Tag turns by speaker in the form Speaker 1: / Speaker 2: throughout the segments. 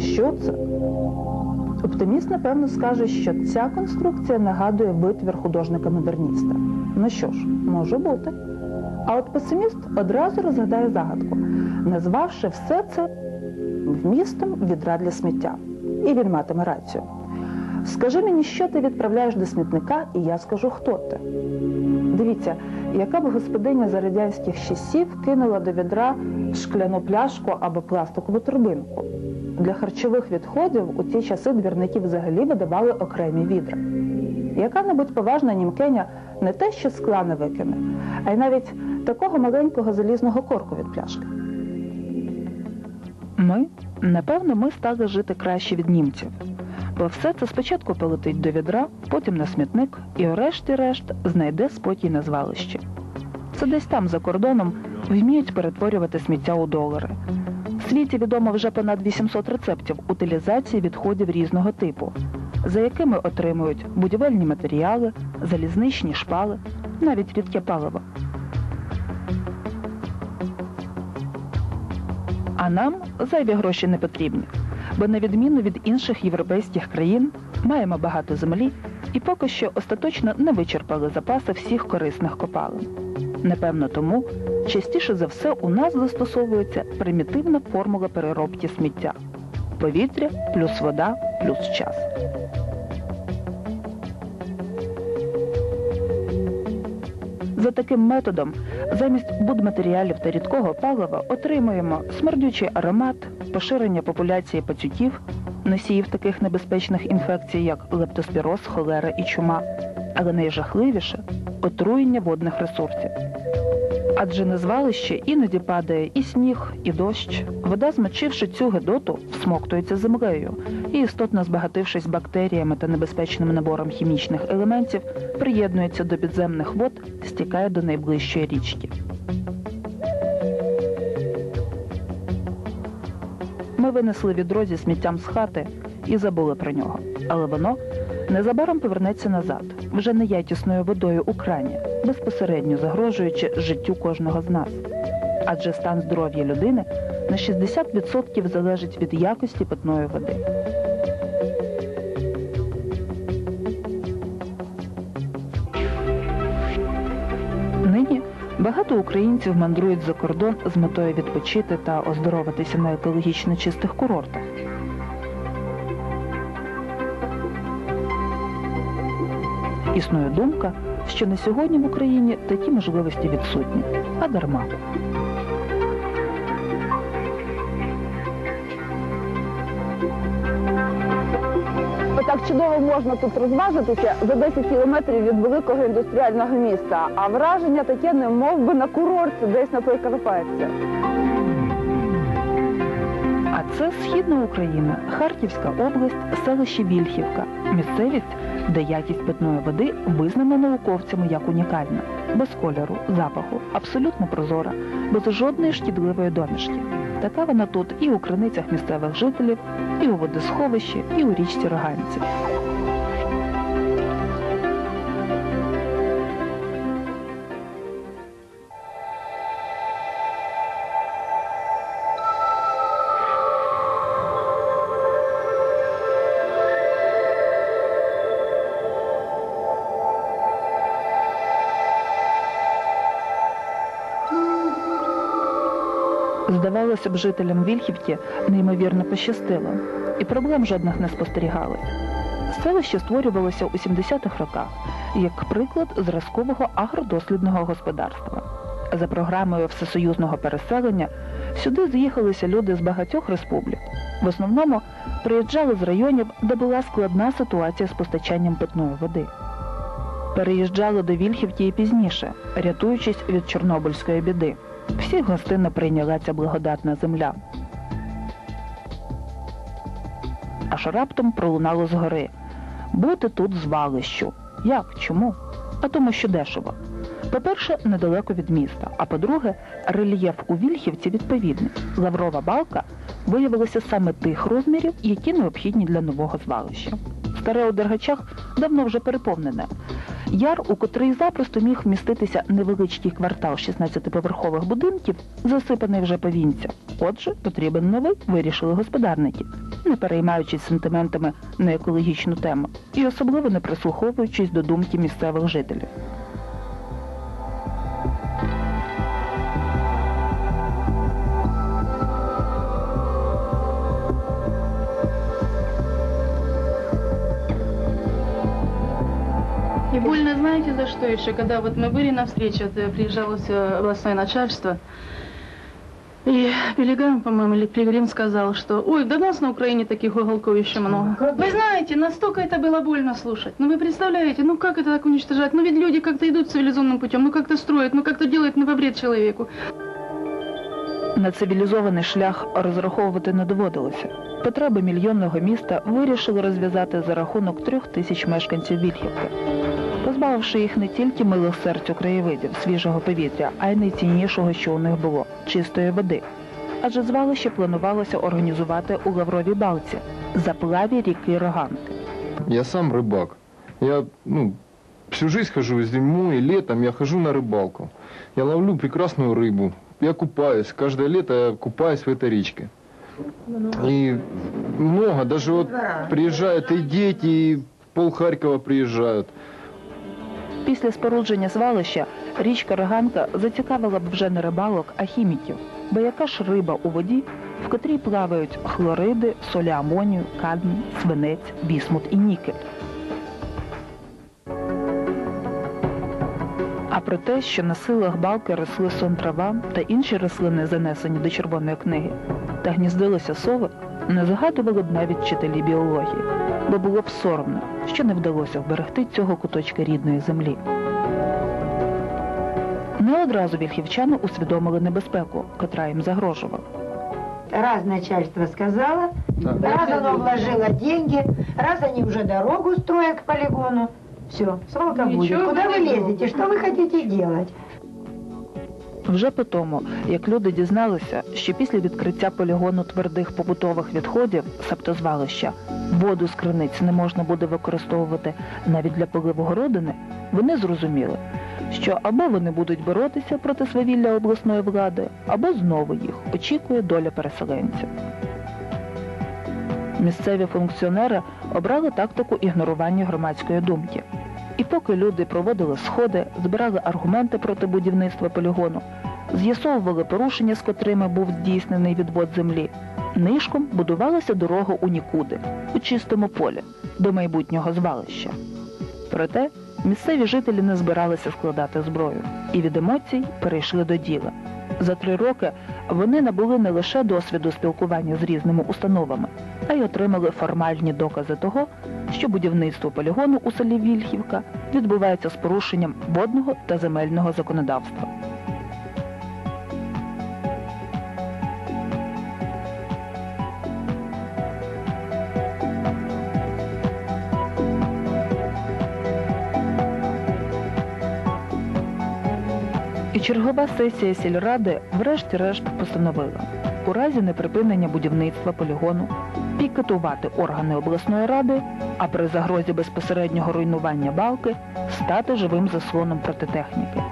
Speaker 1: Що це? Оптиміст, напевно, скаже, що ця конструкція нагадує битвір художника-модерніста. Ну що ж, може бути. А от песиміст одразу розгадає загадку, назвавши все це вмістом відра для сміття. І він матиме рацію. Скажи мені, що ти відправляєш до смітника, і я скажу, хто ти. Дивіться, яка б господиня за радянських часів кинула до відра шкляну пляшку або пластикову турбинку. Для харчових відходів у ті часи двірники взагалі видавали окремі відра. Яка-небудь поважна німкеня не те, що скла не викине, а й навіть такого маленького залізного корку від пляшки. Ми, напевно, ми стали жити краще від німців. Бо все це спочатку полетить до відра, потім на смітник і, врешті-решт, знайде спокій на звалищі. Це десь там, за кордоном, вміють перетворювати сміття у долари. В світі відомо вже понад 800 рецептів утилізації відходів різного типу, за якими отримують будівельні матеріали, залізничні шпали, навіть рідке паливо. А нам зайві гроші не потрібні, бо на відміну від інших європейських країн маємо багато землі і поки що остаточно не вичерпали запаси всіх корисних копалин. Напевно, тому частіше за все у нас застосовується примітивна формула переробки сміття: повітря плюс вода плюс час. За таким методом замість будматеріалів та рідкого палива отримуємо смердючий аромат, поширення популяції пацюків, носіїв таких небезпечних інфекцій, як лептоспіроз, холера і чума, але найжахливіше отруєння водних ресурсів. Адже на звалище іноді падає і сніг, і дощ. Вода, змочивши цю гидоту, всмоктується землею і, істотно збагатившись бактеріями та небезпечним набором хімічних елементів, приєднується до підземних вод, стікає до найближчої річки. Ми винесли відро зі сміттям з хати і забули про нього. Але воно незабаром повернеться назад, вже не якісною водою у крані, безпосередньо загрожуючи життю кожного з нас. Адже стан здоров'я людини на 60% залежить від якості питної води. Нині багато українців мандрують за кордон з метою відпочити та оздоровитися на екологічно чистих курортах. Існує думка, що на сьогодні в Україні такі можливості відсутні, а дарма.
Speaker 2: Так чудово можна тут розважитися за 10 кілометрів від великого індустріального міста. А враження таке, не мов би на курорті десь на Прикарпатті.
Speaker 1: Це східна Україна, Харківська область, селище Вільхівка, місцевість, де якість питної води визнана науковцями як унікальна, без кольору, запаху, абсолютно прозора, без жодної шкідливої домішки. Така вона тут і у криницях місцевих жителів, і у водосховищі, і у річці Роганці. Здавалося б, жителям Вільхівки неймовірно пощастило, і проблем жодних не спостерігалось. Селище створювалося у 70-х роках як приклад зразкового агродослідного господарства. За програмою всесоюзного переселення сюди з'їхалися люди з багатьох республік. В основному приїжджали з районів, де була складна ситуація з постачанням питної води. Переїжджали до Вільхівки і пізніше, рятуючись від Чорнобильської біди. Всіх гостинно прийняла ця благодатна земля. Аж раптом пролунало згори. Бути тут звалищу. Як? Чому? А тому, що дешево. По-перше, недалеко від міста, а по-друге, рельєф у Вільхівці відповідний. Лаврова балка виявилася саме тих розмірів, які необхідні для нового звалища. Старе у Дергачах давно вже переповнене. Яр, у котрий запросто міг вміститися невеличкий квартал 16-поверхових будинків, засипаний вже повінця. Отже, потрібен новий, вирішили господарники, не переймаючись сентиментами на екологічну тему і особливо не прислуховуючись до думки місцевих жителів.
Speaker 3: Знаете за что еще? Когда вот мы были на встрече, вот, э, приезжало все областное начальство, и Пилигрим, по-моему, или Пилигрим сказал, что ой, до нас на Украине таких уголков еще много. Вы знаете, настолько это было больно слушать. Ну вы представляете, ну как это так уничтожать? Ну ведь люди как-то идут цивилизованным путем, ну как-то строят, ну как-то делают не во вред человеку.
Speaker 1: На цивілізований шлях розраховувати не доводилося. Потреби мільйонного міста вирішили розв'язати за рахунок трьох тисяч мешканців Вільхівки, позбавивши їх не тільки милих серцю краєвидів, свіжого повітря, а й найціннішого, що у них було чистої води. Адже звалище планувалося організувати у Лавровій Балці, заплаві ріки Роганки.
Speaker 4: Я сам рыбак. Я, ну, всю жизнь хожу и зимой, и летом я хожу на рыбалку. Я ловлю прекрасную рыбу. Я купаюсь. Каждое лето я купаюсь в этой речке. И много, даже вот приезжают и дети, и пол Харькова приезжают.
Speaker 1: Після спорудження звалища річка Роганка зацікавила б вже не рибалок, а хіміків. Бо яка ж риба у воді, в котрій плавають хлориди, солі амонію, кадмій, свинець, бісмут і нікель. Про те, що на силах балки росли сон трава та інші рослини, занесені до червоної книги, та гніздилися сови, не згадували б навіть вчителі біології, бо було б соромно, що не вдалося вберегти цього куточка рідної землі. Не одразу вільхівчани усвідомили небезпеку, котра їм загрожувала.
Speaker 5: Раз начальство сказало,
Speaker 4: Да.
Speaker 5: раз оно вложило деньги, раз они уже дорогу строят к полигону. Все, свалка
Speaker 3: Ничего
Speaker 5: будет. Куда
Speaker 3: вы
Speaker 5: вы
Speaker 3: не
Speaker 5: лезете?
Speaker 3: думаете.
Speaker 5: Что вы хотите делать?
Speaker 1: Вже по тому, як люди дізналися, що після відкриття полігону твердих побутових відходів септозвалища воду з криниць не можна буде використовувати навіть для поливу городини, вони зрозуміли, що або вони будуть боротися проти свавілля обласної влади, або знову їх очікує доля переселенців. Місцеві функціонери обрали тактику ігнорування громадської думки. І поки люди проводили сходи, збирали аргументи проти будівництва полігону, з'ясовували порушення, з котрими був здійснений відвод землі, нишком будувалася дорога у нікуди, у чистому полі, до майбутнього звалища. Проте місцеві жителі не збиралися складати зброю і від емоцій перейшли до діла. За три роки вони набули не лише досвіду спілкування з різними установами, а й отримали формальні докази того, що будівництво полігону у селі Вільхівка відбувається з порушенням водного та земельного законодавства. І чергова сесія сільради врешті-решт постановила у разі неприпинення будівництва полігону пікетувати органи обласної ради, а при загрозі безпосереднього руйнування балки стати живим заслоном проти техніки.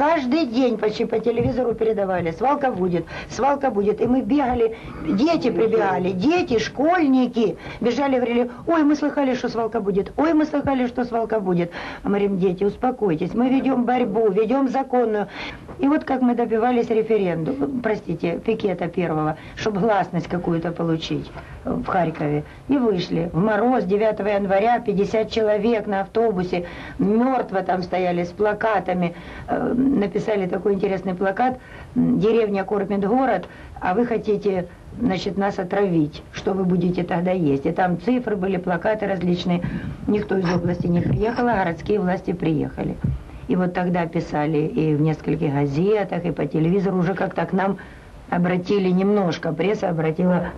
Speaker 5: Каждый день почти по телевизору передавали, свалка будет, свалка будет. И мы бегали, дети прибегали, дети, школьники бежали, говорили, ой, мы слыхали, что свалка будет, ой, мы слыхали, что свалка будет. А мы говорим, дети, успокойтесь, мы ведем борьбу, ведем законную. И вот как мы добивались референдума, простите, пикета первого, чтобы гласность какую-то получить в Харькове. И вышли. В мороз 9 января 50 человек на автобусе, мертво там стояли с плакатами. Написали такой интересный плакат «Деревня кормит город, а вы хотите значит, нас отравить, что вы будете тогда есть». И там цифры были, плакаты различные. Никто из области не приехал, а городские власти приехали. И вот тогда писали и в нескольких газетах, и по телевизору уже как-то к нам обратили немножко, пресса обратила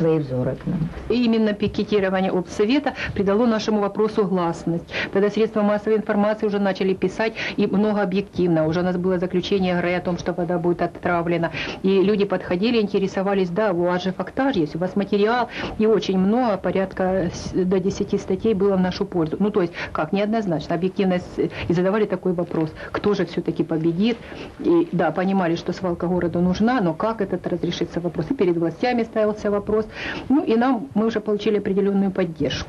Speaker 5: свои взоры к нам.
Speaker 6: И именно пикетирование обсовета придало нашему вопросу гласность. Тогда средства массовой информации уже начали писать, и много объективно. Уже у нас было заключение ГРЭ о том, что вода будет отравлена. И люди подходили, интересовались, да, у вас же фактаж есть, у вас материал, и очень много, порядка до 10 статей было в нашу пользу. Ну, то есть, как, неоднозначно, объективность, и задавали такой вопрос, кто же все-таки победит. И, да, понимали, что свалка городу нужна, но как этот разрешится вопрос. И перед властями ставился вопрос. Ну, и нам, мы уже получили определенную поддержку.